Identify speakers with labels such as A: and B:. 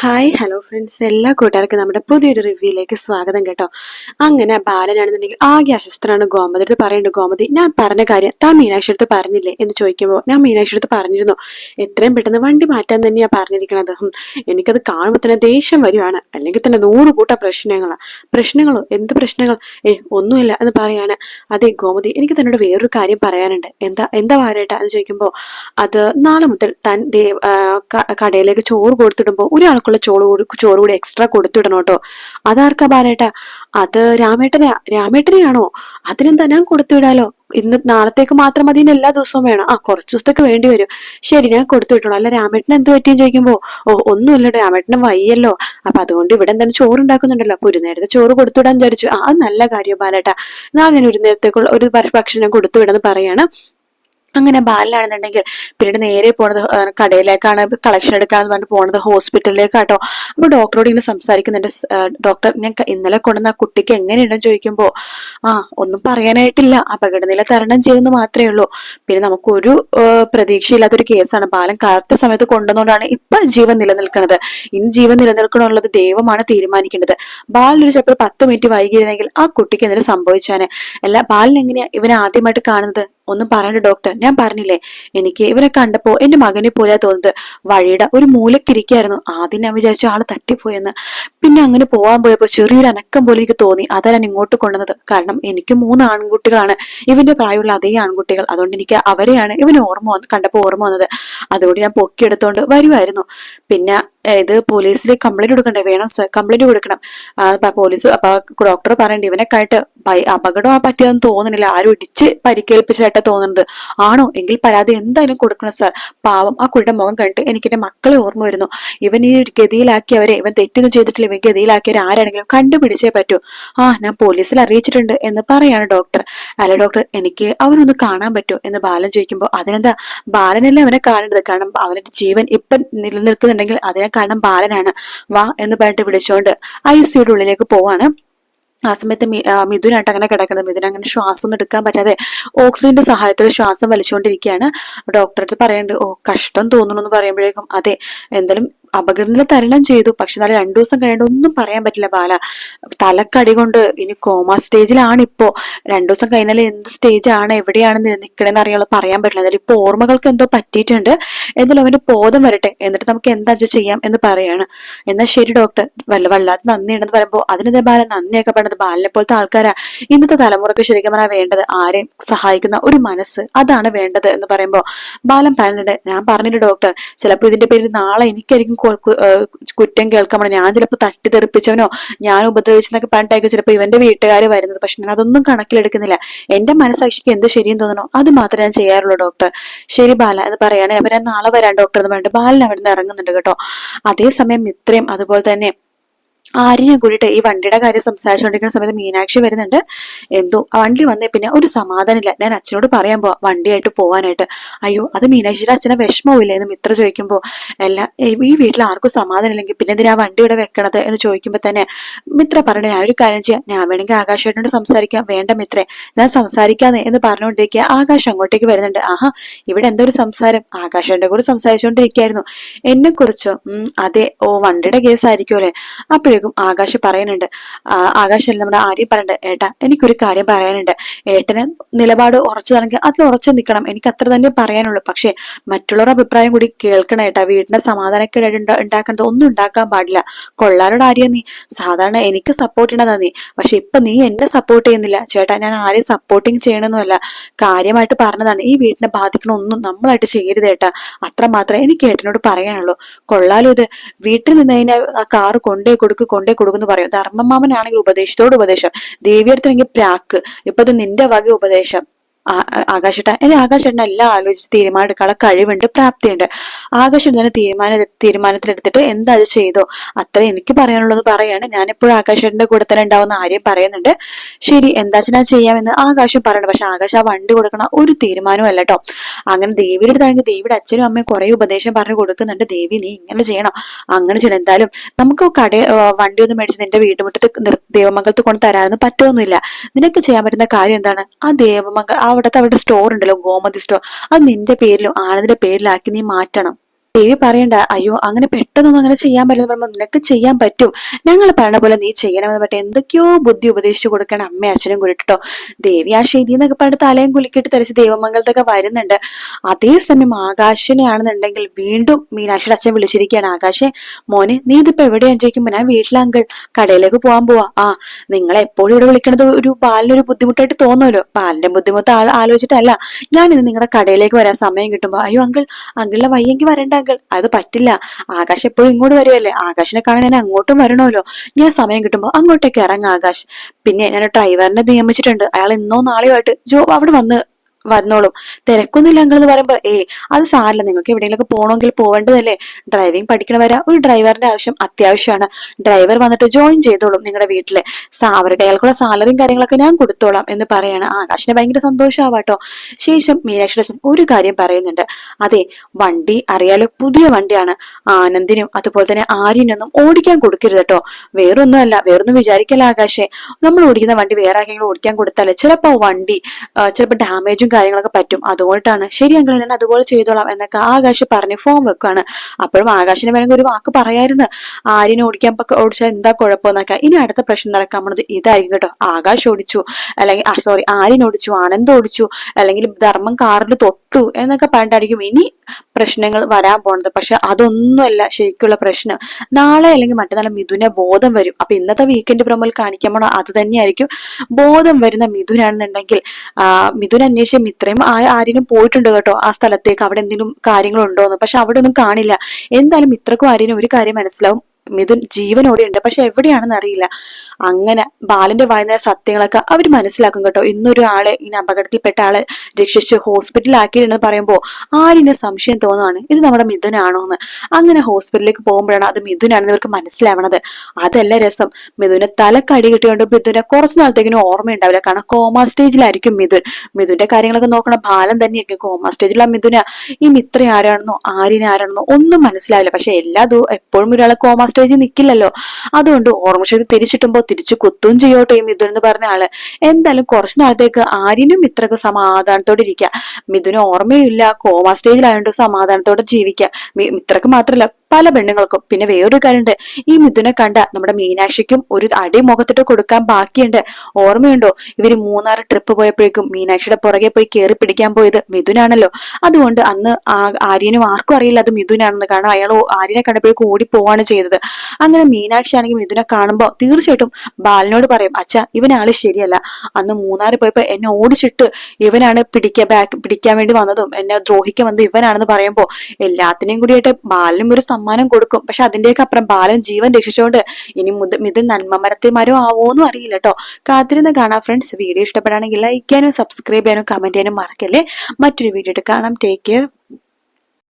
A: Hi hello friends എല്ലാ കൂട്ടുകാർക്കും നമ്മുടെ പുതിയൊരു റിവ്യൂയിലേക്ക് സ്വാഗതം കേട്ടോ. അങ്ങനെ ബാലനാണെന്നുണ്ടെങ്കിൽ ആകെ അസ്വസ്ഥനാണ് ഗോമതി. അടുത്ത് പറയുന്നുണ്ട് ഗോമതി ഞാൻ പറഞ്ഞ കാര്യം താൻ മീനാക്ഷി അടുത്ത് പറഞ്ഞില്ലേ? എന്ന് ചോദിക്കുമ്പോൾ ഞാൻ മീനാക്ഷി അടുത്ത് പറഞ്ഞിരുന്നു. എത്രയും പെട്ടെന്ന് വണ്ടി മാറ്റാൻ തന്നെയാണ് പറഞ്ഞിരിക്കണത്. എനിക്കത് കാണുമ്പോൾ തന്നെ ദേഷ്യം വരുവാണ്. അല്ലെങ്കിൽ തന്നെ നൂറ് കൂട്ട പ്രശ്നങ്ങളാണ് പ്രശ്നങ്ങളോ? എന്ത് പ്രശ്നങ്ങൾ? ഏ ഒന്നുമില്ല എന്ന് പറയാണ്. അതെ ഗോമതി എനിക്ക് തന്നോട് വേറൊരു കാര്യം പറയാനുണ്ട്. എന്താ എന്താ വാരേട്ടാ? എന്ന് ചോദിക്കുമ്പോൾ അത് നാളെ മുതൽ താൻ കടയിലേക്ക് ചോറ് കൊടുത്തിടുമ്പോൾ ഒരാൾക്കുള്ള ചോറ് കൂടി ചോറ് കൂടി എക്സ്ട്രാ കൊടുത്തിടണം കേട്ടോ. അതാർക്കാ ബാലേട്ട? അത് രാമേട്ടനെ രാമേട്ടനെയാണോ? അതിനെന്താ ഞാൻ കൊടുത്തുവിടാലോ? ഇന്ന് നാളത്തേക്ക് മാത്രം മതി എല്ലാ ദിവസവും വേണം. ആ കുറച്ച് ദിവസത്തേക്ക് വേണ്ടി വരും. ശരി ഞാൻ കൊടുത്തു വിട്ടോളൂ അല്ല രാമേട്ടൻ എന്ത് പറ്റിയെന്ന് ചോദിക്കുമ്പോ ഓ ഒന്നുമില്ല രാമേട്ടന് വയ്യല്ലോ. അപ്പൊ അതുകൊണ്ട് ഇവിടെ എന്തായാലും ചോറ് ഉണ്ടാക്കുന്നുണ്ടല്ലോ അപ്പൊ ഒരു നേരത്തെ ചോറ് കൊടുത്തുവിടാൻ വിചാരിച്ചു. ആ നല്ല കാര്യം ബാലേട്ടാ. നാളെ ഞാൻ ഒരു നേരത്തേക്കുള്ള ഒരു ഭക്ഷണം കൊടുത്തുവിടെന്ന് പറയാണ്. അങ്ങനെ ബാലിലാണെന്നുണ്ടെങ്കിൽ പിന്നീട് നേരെ പോണത് കടയിലേക്കാണ് കളക്ഷൻ എടുക്കാന്ന് പറഞ്ഞിട്ട് പോണത് ഹോസ്പിറ്റലിലേക്കാട്ടോ അപ്പൊ ഡോക്ടറോട് ഇങ്ങനെ സംസാരിക്കുന്നുണ്ട് ഡോക്ടർ ഞാൻ ഇന്നലെ കൊണ്ടുവന്ന ആ കുട്ടിക്ക് എങ്ങനെയുണ്ടെന്ന് ചോദിക്കുമ്പോ ആ ഒന്നും പറയാനായിട്ടില്ല. അപകടനില തരണം ചെയ്യുന്നു മാത്രമേ ഉള്ളൂ. പിന്നെ നമുക്കൊരു പ്രതീക്ഷയില്ലാത്തൊരു കേസാണ്. ബാലൻ കറക്റ്റ് സമയത്ത് കൊണ്ടുവന്നുകൊണ്ടാണ് ഇപ്പൊ ജീവൻ നിലനിൽക്കുന്നത് ഇനി ജീവൻ നിലനിൽക്കണമുള്ളത് ദൈവമാണ് തീരുമാനിക്കേണ്ടത്. ബാലിനൊരു ചിലപ്പോൾ പത്ത് മിനിറ്റ് വൈകിയിരുന്നെങ്കിൽ ആ കുട്ടിക്ക് എന്തെങ്കിലും സംഭവിച്ചാണ് അല്ല ബാലൻ എങ്ങനെയാ ഇവനെ ആദ്യമായിട്ട് കാണുന്നത്? ഒന്നും പറയണ്ട ഡോക്ടർ ഞാൻ പറഞ്ഞില്ലേ എനിക്ക് ഇവരെ കണ്ടപ്പോ എന്റെ മകനെ പോലെ തോന്നുന്നത്. വഴിയുടെ ഒരു മൂലക്കിരിക്കായിരുന്നു. ആദ്യം ഞാൻ വിചാരിച്ച ആൾ തട്ടിപ്പോയെന്ന്. പിന്നെ അങ്ങനെ പോവാൻ പോയപ്പോ ചെറിയൊരു അനക്കം പോലെ എനിക്ക് തോന്നി. അതാ ഞാൻ ഇങ്ങോട്ട് കൊണ്ടുവന്നത്. കാരണം എനിക്ക് മൂന്ന് ആൺകുട്ടികളാണ്. ഇവന്റെ പ്രായമുള്ള അതേ ആൺകുട്ടികൾ. അതുകൊണ്ട് എനിക്ക് അവരെയാണ് ഇവന് ഓർമ്മ കണ്ടപ്പോ ഓർമ്മ വന്നത്. അതുകൊണ്ട് ഞാൻ പൊക്കിയെടുത്തോണ്ട് വരുമായിരുന്നു പിന്നെ ഇത് പോലീസിൽ കംപ്ലൈന്റ് കൊടുക്കണ്ടേ? വേണം സർ കംപ്ലൈന്റ് കൊടുക്കണം. പോലീസ് അപ്പൊ ഡോക്ടർ പറയണ്ട ഇവനെ കണ്ടിട്ട് ഭയ- അപകടം പറ്റിയതെന്ന് തോന്നുന്നില്ല ആരും ഇടിച്ച് പരിക്കേൽപ്പിച്ചായിട്ടാ തോന്നുന്നത് ആണോ? എങ്കിൽ പരാതി എന്തായാലും കൊടുക്കണം സാർ പാവം ആ കുട്ടിയുടെ മുഖം കണ്ടിട്ട് എനിക്ക് എന്റെ മക്കളെ ഓർമ്മ വരുന്നു. ഇവൻ ഈ ഗതിയിലാക്കിയവരെ ഇവൻ തെറ്റൊന്നും ചെയ്തിട്ടില്ല. ഇവൻ ഗതിയിലാക്കിയവരെ ആരാണെങ്കിലും കണ്ടുപിടിച്ചേ പറ്റൂ. ആ ഞാൻ പോലീസിൽ അറിയിച്ചിട്ടുണ്ട് എന്ന് പറയാണ് ഡോക്ടർ അല്ല ഡോക്ടർ എനിക്ക് അവനൊന്ന് കാണാൻ പറ്റുമോ എന്ന് ബാലൻ ചോദിക്കുമ്പോൾ അതിനെന്താ? ബാലനല്ലേ അവനെ കാണേണ്ടത്? കാരണം അവന്റെ ജീവൻ ഇപ്പം നിലനിൽക്കുന്നുണ്ടെങ്കിൽ അതിനെ കാരണം ബാലനാണ്. വാ എന്ന് പറഞ്ഞിട്ട് വിളിച്ചോണ്ട് ഐ സിയുടെ ഉള്ളിലേക്ക് പോവാണ്. ആ സമയത്ത് മിഥുനായിട്ട് അങ്ങനെ കിടക്കുന്നത്. മിഥുൻ അങ്ങനെ ശ്വാസം ഒന്നും എടുക്കാൻ പറ്റാതെ ഓക്സിജന്റെ സഹായത്തോടെ ശ്വാസം വലിച്ചുകൊണ്ടിരിക്കുകയാണ്. ഡോക്ടറെ അടുത്ത് പറയുന്നുണ്ട് ഓ കഷ്ടം തോന്നണമെന്ന് പറയുമ്പോഴേക്കും അതെ എന്തായാലും അപകടത്തിൽ തരണം ചെയ്തു. പക്ഷെ നാളെ രണ്ടു ദിവസം കഴിയേണ്ട ഒന്നും പറയാൻ പറ്റില്ല ബാല. തലക്കടി കൊണ്ട് ഇനി കോമ സ്റ്റേജിലാണ് ഇപ്പോ. രണ്ടു ദിവസം കഴിഞ്ഞാൽ എന്ത് സ്റ്റേജാണ്? എവിടെയാണ് നിൽക്കണെന്ന് അറിയാനുള്ള പറയാൻ പറ്റില്ല. എന്നാലും ഇപ്പൊ ഓർമ്മകൾക്ക് എന്തോ പറ്റിയിട്ടുണ്ട്. എന്തായാലും അവന്റെ ബോധം വരട്ടെ. എന്നിട്ട് നമുക്ക് എന്താ ചെയ്യാം എന്ന് പറയാണ്. എന്നാ ശരി ഡോക്ടർ. വല്ല വല്ലാത്ത നന്ദിയുണ്ടെന്ന് പറയുമ്പോൾ അതിനെന്താ ബാല? നന്ദിയൊക്കെ പറയുന്നത് ബാലിനെ പോലത്തെ ആൾക്കാരാ. ഇന്നത്തെ തലമുറയ്ക്ക് ശരിക്കും പറഞ്ഞാൽ വേണ്ടത് ആരെയും സഹായിക്കുന്ന ഒരു മനസ്സ് അതാണ് വേണ്ടത് എന്ന് പറയുമ്പോൾ ബാലൻ പറഞ്ഞിട്ട് ഞാൻ പറഞ്ഞിട്ട് ഡോക്ടർ ചിലപ്പോൾ ഇതിന്റെ പേരിൽ നാളെ എനിക്കായിരിക്കും കുറ്റം കേൾക്കാൻ ഞാൻ ചിലപ്പോൾ തട്ടിത്തെറിപ്പിച്ചവനോ ഞാൻ ഉപദ്രവിച്ചെന്നൊക്കെ പറഞ്ഞിട്ടായിരിക്കും ചിലപ്പോൾ ഇവന്റെ വീട്ടുകാർ വരുന്നത്. പക്ഷെ ഞാൻ അതൊന്നും കണക്കിലെടുക്കുന്നില്ല. എന്റെ മനസ്സാക്ഷിക്ക് എന്ത് ശരിയെന്ന് തോന്നണോ? അത് മാത്രമേ ഞാൻ ചെയ്യാറുള്ളൂ ഡോക്ടർ. ശരി ബാല എന്ന് പറയാണ്. ഞാൻ നാളെ വരാൻ ഡോക്ടർ എന്ന് പറഞ്ഞിട്ട് ബാലൻ അവിടെ നിന്ന് ഇറങ്ങുന്നുണ്ട് കേട്ടോ. അതേസമയം ഇത്രയും അതുപോലെ തന്നെ ആര്യനെ കൂടിയിട്ട് ഈ വണ്ടിയുടെ കാര്യം സംസാരിച്ചുകൊണ്ടിരിക്കുന്ന സമയത്ത് മീനാക്ഷി വരുന്നുണ്ട്. എന്തോ വണ്ടി വന്നേ പിന്നെ ഒരു സമാധാനമില്ല. ഞാൻ അച്ഛനോട് പറയാൻ പോവാ വണ്ടിയായിട്ട് പോവാനായിട്ട്. അയ്യോ അത് മീനാക്ഷിയുടെ അച്ഛനെ വിഷമമില്ലേ എന്ന് മിത്ര ചോദിക്കുമ്പോൾ അല്ല ഈ- വീട്ടിൽ ആർക്കും സമാധാനമില്ലെങ്കിൽ പിന്നെ എന്തിനാ വണ്ടി ഇവിടെ വെക്കണത്? എന്ന് ചോദിക്കുമ്പോൾ തന്നെ മിത്ര പറഞ്ഞു ഞാൻ ഒരു കാര്യം ചെയ്യാം. ഞാൻ വേണമെങ്കിൽ ആകാശേട്ടനോട് സംസാരിക്കാം. വേണ്ട മിത്രേ ഞാൻ സംസാരിക്കാന്ന് എന്ന് പറഞ്ഞുകൊണ്ടിരിക്കുക ആകാശം അങ്ങോട്ടേക്ക് വരുന്നുണ്ട്. ആഹാ ഇവിടെ എന്തോ ഒരു സംസാരം. ആകാശന്റെ കൂടെ സംസാരിച്ചുകൊണ്ടിരിക്കുകയായിരുന്നു എന്നെ കുറിച്ചോ അതെ ഓ വണ്ടിയുടെ കേസ് ആയിരിക്കും അല്ലെ അപ്പോഴേക്കും ആകാശ് പറയുന്നുണ്ട്. ആകാശല്ല നമ്മുടെ ആര്യം പറയണ്ട ഏട്ടാ എനിക്കൊരു കാര്യം പറയാനുണ്ട്. ഏട്ടന് നിലപാട് ഉറച്ചതാണെങ്കിൽ അതിൽ ഉറച്ചു നിൽക്കണം. എനിക്ക് അത്ര തന്നെ പറയാനുള്ളൂ. പക്ഷേ മറ്റുള്ളവരുടെ അഭിപ്രായം കൂടി കേൾക്കണം ഏട്ടാ. വീടിന്റെ സമാധാനക്കേട് ഉണ്ടാക്കേണ്ടത് ഒന്നും ഉണ്ടാക്കാൻ പാടില്ല. കൊള്ളാരോട് ആര്യ നീ. സാധാരണ എനിക്ക് സപ്പോർട്ട് ചെയ്യണതാ നീ. പക്ഷെ ഇപ്പൊ നീ എന്നെ സപ്പോർട്ട് ചെയ്യുന്നില്ല. ചേട്ടാ ഞാൻ ആരെയും സപ്പോർട്ടിങ് ചെയ്യണമെന്നല്ല കാര്യമായിട്ട് പറഞ്ഞതാണ്. ഈ വീടിനെ ബാധിക്കണ ഒന്നും നമ്മളായിട്ട് ചെയ്യരുത് ഏട്ടാ. അത്ര മാത്രമേ എനിക്ക് ഏട്ടനോട് പറയാനുള്ളൂ. കൊള്ളാലോ ഇത്. വീട്ടിൽ നിന്ന് കഴിഞ്ഞാൽ ആ കാറ് കൊണ്ടേ കൊടുക്ക് കൊണ്ടേ കൊടുക്കുന്നു പറയും. ധർമ്മമാമനാണെങ്കിൽ ഉപദേശത്തോട് ഉപദേശം. ദേവിയടുത്താണെങ്കിൽ പ്രാക്ക്. ഇപ്പൊ ഇത് നിന്റെ വക ഉപദേശം. ആ- ആ- ആകാശേട്ട എന്റെ ആകാശേട്ടൻ എല്ലാം ആലോചിച്ച് തീരുമാനം എടുക്കാനുള്ള കഴിവുണ്ട് പ്രാപ്തിയുണ്ട്. ആകാശം തന്നെ തീരുമാന തീരുമാനത്തിലെടുത്തിട്ട് എന്താ അത് ചെയ്തോ? അത്ര എനിക്ക് പറയാനുള്ളത് പറയാണ്. ഞാൻ എപ്പോഴും ആകാശേട്ടന്റെ കൂടെ തന്നെ ഉണ്ടാവുന്ന ആരെയും പറയുന്നുണ്ട്. ശരി എന്താ ഞാൻ ചെയ്യാമെന്ന് ആകാശം പറയണം. പക്ഷെ ആകാശം ആ വണ്ടി കൊടുക്കണ ഒരു തീരുമാനവും അല്ല കേട്ടോ അങ്ങനെ ദേവിയുടെ അടുത്താണെങ്കിൽ ദേവിയുടെ അച്ഛനും അമ്മയും കുറെ ഉപദേശം പറഞ്ഞു കൊടുക്കുന്നുണ്ട്. ദേവി നീ ഇങ്ങനെ ചെയ്യണം. അങ്ങനെ ചെയ്യണം. എന്തായാലും നമുക്ക് കട വണ്ടി ഒന്ന് മേടിച്ച് നിന്റെ വീട്ടുമുറ്റത്ത് ദേവമംഗലത്ത് കൊണ്ട് തരാനൊന്നും പറ്റുമൊന്നുമില്ല നിനക്ക് ചെയ്യാൻ പറ്റുന്ന കാര്യം എന്താണ്? ആ ദേവമംഗ അവിടുത്തെ അവരുടെ സ്റ്റോർ ഉണ്ടല്ലോ ഗോമതി സ്റ്റോർ അത് നിന്റെ പേരിലും ആനന്ദിന്റെ പേരിലാക്കി നീ മാറ്റണം. ദേവി പറയണ്ട അയ്യോ അങ്ങനെ പെട്ടെന്നൊന്നും അങ്ങനെ ചെയ്യാൻ പറ്റില്ല പറയുമ്പോൾ നിനക്ക് ചെയ്യാൻ പറ്റും. ഞങ്ങൾ പറഞ്ഞ പോലെ നീ ചെയ്യണമെന്ന് പറഞ്ഞിട്ട് എന്തൊക്കെയോ ബുദ്ധി ഉപദേശിച്ചു കൊടുക്കണം. അമ്മയും അച്ഛനും കൂടിട്ടോ ദേവി ആ ശരി എന്നൊക്കെ പറഞ്ഞിട്ട് തലയും കുലുക്കിയിട്ട് തെരച്ച് ദേവമംഗലത്തൊക്കെ വരുന്നുണ്ട്. അതേസമയം ആകാശിനെയാണെന്നുണ്ടെങ്കിൽ വീണ്ടും മീനാക്ഷിയുടെ അച്ഛൻ വിളിച്ചിരിക്കുകയാണ്. ആകാശെ മോനെ നീ ഇതിപ്പോ എവിടെയാ? ചോദിക്കുമ്പോ ഞാൻ വീട്ടിലങ്കിൾ കടയിലേക്ക് പോകാൻ പോവാ. ആ നിങ്ങൾ എപ്പോഴും ഇവിടെ വിളിക്കണത് ഒരു ബാലിനൊരു ബുദ്ധിമുട്ടായിട്ട് തോന്നുമല്ലോ. ബാലിന്റെ ബുദ്ധിമുട്ട് ആലോചിച്ചിട്ടല്ല. ഞാൻ ഇന്ന് നിങ്ങളുടെ കടയിലേക്ക് വരാൻ സമയം കിട്ടുമ്പോ. അയ്യോ അങ്കിൾ അങ്കിളിലെ വയ്യെങ്കിൽ വരണ്ട. അങ്കിൾ അത് പറ്റില്ല. ആകാശ് എപ്പോഴും ഇങ്ങോട്ട് വരുമല്ലേ ആകാശിനെ കാണാൻ ഞാൻ അങ്ങോട്ടും വരണമല്ലോ. ഞാൻ സമയം കിട്ടുമ്പോ അങ്ങോട്ടേക്ക് ഇറങ്ങാം ആകാശ്. പിന്നെ ഞാൻ ഡ്രൈവറിനെ നിയമിച്ചിട്ടുണ്ട്. അയാൾ ഇന്നോ നാളെയോ ആയിട്ട് ജോ അവിടെ വന്ന് വന്നോളും. തിരക്കൊന്നുമില്ല അങ്കിൾ എന്ന് പറയുമ്പോ ഏ അത് സാറില്ല നിങ്ങൾക്ക് എവിടെയെങ്കിലൊക്കെ പോകണമെങ്കിൽ പോകേണ്ടതല്ലേ ഡ്രൈവിംഗ് പഠിക്കണവരെ ഒരു ഡ്രൈവറിന്റെ ആവശ്യം അത്യാവശ്യമാണ്. ഡ്രൈവർ വന്നിട്ട് ജോയിൻ ചെയ്തോളും നിങ്ങളുടെ വീട്ടിലെ. അവരുടെ അയാൾക്കുള്ള സാലറിയും കാര്യങ്ങളൊക്കെ ഞാൻ കൊടുത്തോളാം എന്ന് പറയാണ്. ആകാശിന് ഭയങ്കര സന്തോഷമാവാട്ടോ ശേഷം മീനാക്ഷി അച്ഛൻ ഒരു കാര്യം പറയുന്നുണ്ട്. അതെ വണ്ടി അറിയാലോ പുതിയ വണ്ടിയാണ്. ആനന്ദിനും അതുപോലെ തന്നെ ആര്യനൊന്നും ഓടിക്കാൻ കൊടുക്കരുത് കേട്ടോ വേറൊന്നുമല്ല വേറൊന്നും വിചാരിക്കല്ല ആകാശേ. നമ്മൾ ഓടിക്കുന്ന വണ്ടി വേറെ ആരെങ്കിലും ഓടിക്കാൻ കൊടുത്താലേ ചിലപ്പോ വണ്ടി ചിലപ്പോ ഡാമേജും കാര്യങ്ങളൊക്കെ പറ്റും. അതുകൊണ്ടാണ് ശരി അങ്കിൾ ഞാൻ അതുപോലെ ചെയ്തോളാം എന്നൊക്കെ ആകാശ് പറഞ്ഞ് ഫോം വെക്കുകയാണ് അപ്പോഴും ആകാശിന് വേണമെങ്കിൽ ഒരു വാക്ക് പറയായിരുന്നു. ആര്യനെ ഓടിക്കാൻ ഓടിച്ചാൽ എന്താ കുഴപ്പമെന്നൊക്കെ. ഇനി അടുത്ത പ്രശ്നം നടക്കാൻ പോണത് ഇതായിരിക്കും കേട്ടോ. ആകാശ് ഓടിച്ചു. അല്ലെങ്കിൽ സോറി ആര്യൻ ഓടിച്ചു ആനന്ദ് ഓടിച്ചു. അല്ലെങ്കിൽ ധർമ്മം കാറിൽ തൊട്ടു എന്നൊക്കെ പറഞ്ഞിട്ടായിരിക്കും ഇനി പ്രശ്നങ്ങൾ വരാൻ പോണത്. പക്ഷെ അതൊന്നുമല്ല ശരിക്കുള്ള പ്രശ്നം. നാളെ അല്ലെങ്കിൽ മറ്റന്നാൾ മിഥുനെ ബോധം വരും. അപ്പൊ ഇന്നത്തെ വീക്കെൻഡ് പ്രൊമോയിൽ കാണിക്കാൻ പോണോ അത് തന്നെയായിരിക്കും. ബോധം വരുന്ന മിഥുനാണെന്നുണ്ടെങ്കിൽ മിഥുൻ അന്വേഷിച്ച മിത്രയും ആ ആര്യനും പോയിട്ടുണ്ട് കേട്ടോ ആ സ്ഥലത്തേക്ക്. അവിടെ എന്തെങ്കിലും കാര്യങ്ങളുണ്ടോന്ന്. പക്ഷെ അവിടെ ഒന്നും കാണില്ല. എന്തായാലും ഇത്രക്കും ആര്യനും ഒരു കാര്യം മനസ്സിലാവും. മിഥുൻ ജീവനോടെ ഉണ്ട് പക്ഷെ എവിടെയാണെന്ന് അറിയില്ല. അങ്ങനെ ബാലന്റെ വായന സത്യങ്ങളൊക്കെ അവർ മനസ്സിലാക്കും കേട്ടോ. ഇന്നൊരു ആളെ ഇനി അപകടത്തിൽപ്പെട്ട ആളെ രക്ഷിച്ച് ഹോസ്പിറ്റലാക്കിയിരുന്നു പറയുമ്പോൾ ആരിനെ സംശയം തോന്നുവാണ്? ഇത് നമ്മുടെ മിഥുനാണോ എന്ന് അങ്ങനെ ഹോസ്പിറ്റലിലേക്ക് പോകുമ്പോഴാണ് അത് മിഥുനാണെന്ന് ഇവർക്ക് മനസ്സിലാവണത്. അതല്ല രസം. മിഥുനെ തലക്കടി കിട്ടിയോണ്ട് മിഥുനെ കുറച്ചു നാളത്തേക്കിനും ഓർമ്മയുണ്ടാവില്ല. കാരണം കോമ സ്റ്റേജിലായിരിക്കും മിഥുൻ. മിഥുന്റെ കാര്യങ്ങളൊക്കെ നോക്കണ ബാലൻ തന്നെയായിരിക്കും കോമ സ്റ്റേജിലുള്ള മിഥുന. ഈ മിത്ര ആരാണെന്നോ ആരിനാരാണെന്നോ ഒന്നും മനസ്സിലാവില്ല. പക്ഷെ എല്ലാ ദിവസവും എപ്പോഴും ഒരാളെ കോമ സ്റ്റേജിൽ നിൽക്കില്ലല്ലോ അതുകൊണ്ട് ഓർമ്മശക്തി തിരിച്ചിട്ടുമ്പോൾ തിരിച്ചു കുത്തും ചെയ്യോട്ടെ മിഥുൻ എന്ന് പറഞ്ഞ ആൾ. എന്തായാലും കുറച്ചു നാളത്തേക്ക് ആര്യനും മിത്രക്ക് സമാധാനത്തോടെ ഇരിക്കുക മിഥുന് ഓർമ്മയില്ല കോമ സ്റ്റേജിലായതുകൊണ്ട് സമാധാനത്തോടെ ജീവിക്കാം. ഇത്രക്ക് മാത്രമല്ല പല പെണ്ണുങ്ങൾക്കും. പിന്നെ വേറൊരു കാര്യമുണ്ട് ഈ മിഥുനെ കണ്ട നമ്മുടെ മീനാക്ഷിക്കും ഒരു അടി മുഖത്തിട്ട് കൊടുക്കാൻ ബാക്കിയുണ്ട്. ഓർമ്മയുണ്ടോ? ഇവർ മൂന്നാറ് ട്രിപ്പ് പോയപ്പോഴേക്കും മീനാക്ഷിയുടെ പുറകെ പോയി കയറി പിടിക്കാൻ പോയത് മിഥുനാണല്ലോ. അതുകൊണ്ട് അന്ന് ആര്യനും ആർക്കും അറിയില്ല അത് മിഥുനാണെന്ന്. കാരണം അയാൾ ആര്യനെ കണ്ടപ്പോഴേക്കും ഓടി പോവാണ് ചെയ്തത്. അങ്ങനെ മീനാക്ഷി ആണെങ്കിൽ മിഥുനെ കാണുമ്പോൾ തീർച്ചയായിട്ടും ബാലനോട് പറയും അച്ഛ ഇവനാൾ ശരിയല്ല. അന്ന് മൂന്നാർ പോയപ്പോ എന്നെ ഓടിച്ചിട്ട് ഇവനാണ് പിടിക്കാൻ ബാക്ക് പിടിക്കാൻ വേണ്ടി വന്നതും എന്നെ ദ്രോഹിക്കാൻ വന്നത് ഇവനാണെന്ന് പറയുമ്പോൾ എല്ലാത്തിനെയും കൂടിയായിട്ട് ബാലനും ഒരു സമ്മാനം കൊടുക്കും. പക്ഷെ അതിന്റെയൊക്കെ അപ്പുറം ബാലൻ ജീവൻ രക്ഷിച്ചുകൊണ്ട് ഇനി മുത മിഥുൻ നന്മ മരത്തെ മരം ആവോന്നും അറിയില്ല കേട്ടോ കാത്തിരുന്ന് കാണാം ഫ്രണ്ട്സ് വീഡിയോ ഇഷ്ടപ്പെടുകയാണെങ്കിൽ ലൈക്ക് ചെയ്യാനും സബ്സ്ക്രൈബ് ചെയ്യാനും കമന്റ് ചെയ്യാനും മറക്കല്ലേ? മറ്റൊരു വീഡിയോ കാണാം. Take care